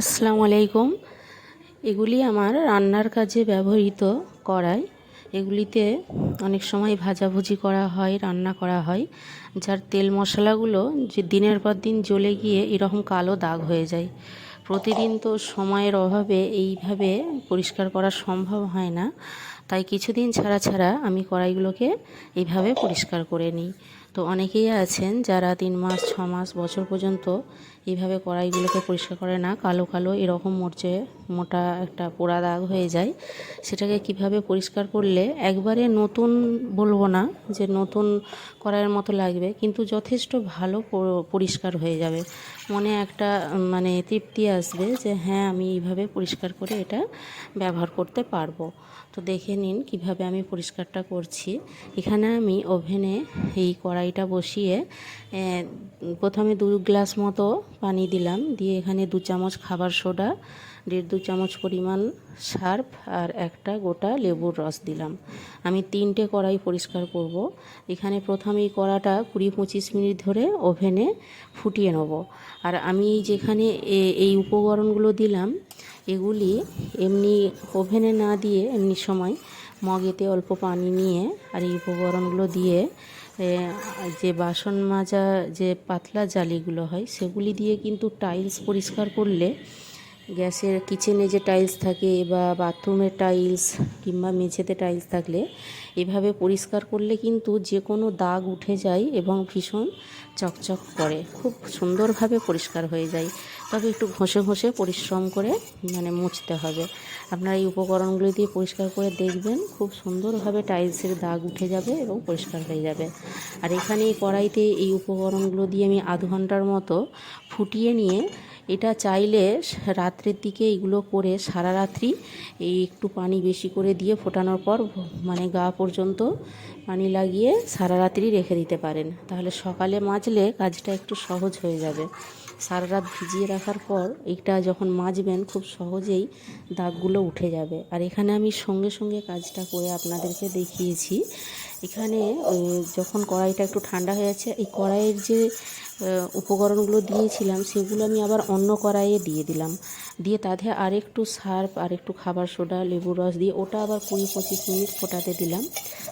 আসসালামু আলাইকুম। এগুলি আমার রান্নার কাজে ব্যবহৃত কড়াই। এগুলিতে অনেক সময় ভাজাভুজি করা হয়, রান্না করা হয়। যার তেল মশলাগুলো যে দিনের পর দিন জ্বলে গিয়ে এরকম কালো দাগ হয়ে যায়। প্রতিদিন তো সময়ের অভাবে এইভাবে পরিষ্কার করা সম্ভব হয় না। তাই কিছুদিন ছাড়া ছাড়া আমি কড়াইগুলোকে এইভাবে পরিষ্কার করে নিই। তো অনেকেই আছেন যারা তিন মাস, ছ মাস, বছর পর্যন্ত এইভাবে কড়াইগুলোকে পরিষ্কার করে না, কালো কালো এরকম মরচে মোটা একটা পোড়া দাগ হয়ে যায়, সেটাকে কীভাবে পরিষ্কার করলে একবারে নতুন বলব না যে নতুন কড়াইয়ের মতো লাগবে, কিন্তু যথেষ্ট ভালো পরিষ্কার হয়ে যাবে। মনে একটা মানে তৃপ্তি আসবে যে হ্যাঁ আমি এইভাবে পরিষ্কার করে এটা ব্যবহার করতে পারব। তো দেখে নিন কীভাবে আমি পরিষ্কারটা করছি। এখানে আমি ওভেনে এই কড়াইটা বসিয়ে প্রথমে দু গ্লাস মতো পানি দিলাম। দিয়ে এখানে দু চামচ খাবার সোডা, দেড় দু চামচ পরিমাণ সার্ফ আর একটা গোটা লেবুর রস দিলাম। আমি তিনটে কড়াই পরিষ্কার করব। এখানে প্রথমে এই কড়াটা কুড়ি পঁচিশ মিনিট ধরে ওভেনে ফুটিয়ে নেব। আর আমি যেখানে এই উপকরণগুলো দিলাম, এগুলি এমনি ওভেনে না দিয়ে এমনি সময় মগেতে অল্প পানি নিয়ে আর এই উপকরণগুলো দিয়ে যে বাসন মাজা যে পাতলা জালিগুলো হয় সেগুলি দিয়ে কিন্তু টাইলস পরিষ্কার করলে গ্যাসের কিচেনে যে টাইলস থাকে বা বাথরুমের টাইলস কিংবা মেঝেতে টাইলস থাকলে এভাবে পরিষ্কার করলে কিন্তু যে কোনো দাগ উঠে যায় এবং ভীষণ চকচক করে। খুব সুন্দরভাবে পরিষ্কার হয়ে যায়। তবে একটু ঘষে ঘষে পরিশ্রম করে মানে মুছতে হবে। আপনারা এই উপকরণগুলো দিয়ে পরিষ্কার করে দেখবেন খুব সুন্দরভাবে টাইলসের দাগ উঠে যাবে এবং পরিষ্কার হয়ে যাবে। আর এখানে এই কড়াইতে এই উপকরণগুলো দিয়ে আমি আধ ঘণ্টার মতো ফুটিয়ে নিয়ে এটা চাইলে রাত্রের দিকে এগুলো করে সারা রাত্রি এই একটু পানি বেশি করে দিয়ে ফোটানোর পর মানে গা পর্যন্ত পানি লাগিয়ে সারা রাত্রি রেখে দিতে পারেন। তাহলে সকালে মাজলে কাজটা একটু সহজ হয়ে যাবে। সারা রাত ভিজিয়ে রাখার পর এইটা যখন মাজবেন, খুব সহজেই দাগগুলো উঠে যাবে। আর এখানে আমি সঙ্গে সঙ্গে কাজটা করে আপনাদেরকে দেখিয়েছি। এখানে যখন কড়াইটা একটু ঠান্ডা হয়ে যাচ্ছে এই কড়াইয়ের যে উপকরণগুলো দিয়েছিলাম, সেগুলো আমি আবার অন্য কড়াইয়ে দিয়ে দিলাম। দিয়ে তাতে আরেকটু সার্ফ আর একটু খাবার সোডা লেবু রস দিয়ে ওটা আবার কুড়ি পঁচিশ মিনিট ফোটাতে দিলাম।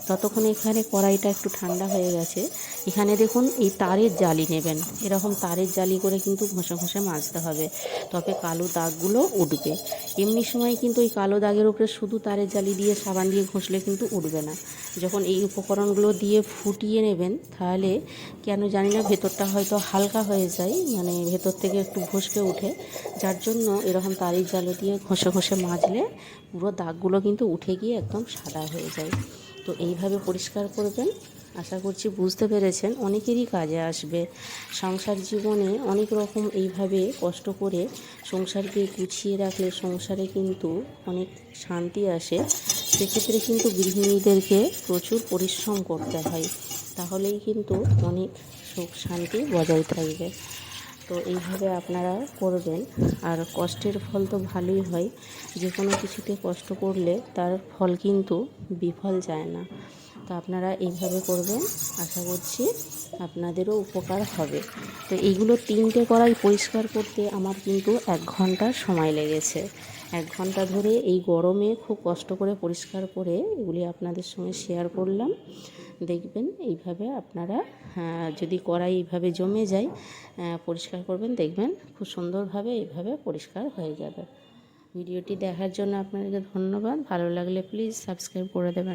ততক্ষণ এখানে কড়াইটা একটু ঠান্ডা হয়ে গেছে। এখানে দেখুন এই তারের জালি নেবেন। এরকম তারের জালি করে কিন্তু ঘষে ঘষে মাজতে হবে। তবে কালো দাগগুলো উঠবে। এমনি সময় কিন্তু এই কালো দাগের উপরে শুধু তারের জালি দিয়ে সাবান দিয়ে ঘষলে কিন্তু উঠবে না। যখন এই উপকরণগুলো দিয়ে ফুটিয়ে নেবেন, তাহলে কেন জানি না ভেতরটা হয়তো হালকা হয়ে যায় মানে ভেতর থেকে একটু ঘষকে উঠে যার জন্য এরকম তারের জালে দিয়ে ঘষে ঘষে মাজলে পুরো দাগগুলো কিন্তু উঠে গিয়ে একদম সাদা হয়ে যায়। তো এইভাবে পরিষ্কার করবেন। আশা করছি বুঝতে পেরেছেন। অনেকেরই কাজে আসবে। সংসার জীবনে অনেক রকম এইভাবে কষ্ট করে সংসারকে গুছিয়ে রাখলে সংসারে কিন্তু অনেক শান্তি আসে। সেক্ষেত্রে কিন্তু গৃহিণীদেরকে প্রচুর পরিশ্রম করতে হয়। তাহলেই কিন্তু অনেক সুখ শান্তি বজায় থাকবে। তো এইভাবে আপনারা করবেন। আর কষ্টের ফল তো ভালোই হয়। যে কোনো কিছুতে কষ্ট করলে তার ফল কিন্তু বিফল যায় না। তো আপনারা এইভাবে করবেন। আশা করছি আপনাদেরও উপকার হবে। তো এইগুলো তিনটে কড়াই পরিষ্কার করতে আমার কিন্তু এক ঘণ্টা সময় লেগেছে। এক ঘণ্টা ধরে এই গরমে খুব কষ্ট করে পরিষ্কার করে এগুলি আপনাদের সঙ্গে শেয়ার করলাম। দেখবেন, এইভাবে আপনারা যদি কড়াই এইভাবে জমে যায় পরিষ্কার করবেন, দেখবেন খুব সুন্দরভাবে এইভাবে পরিষ্কার হয়ে যাবে। ভিডিওটি দেখার জন্য আপনাদেরকে ধন্যবাদ। ভালো লাগলে প্লিজ সাবস্ক্রাইব করে দেবেন।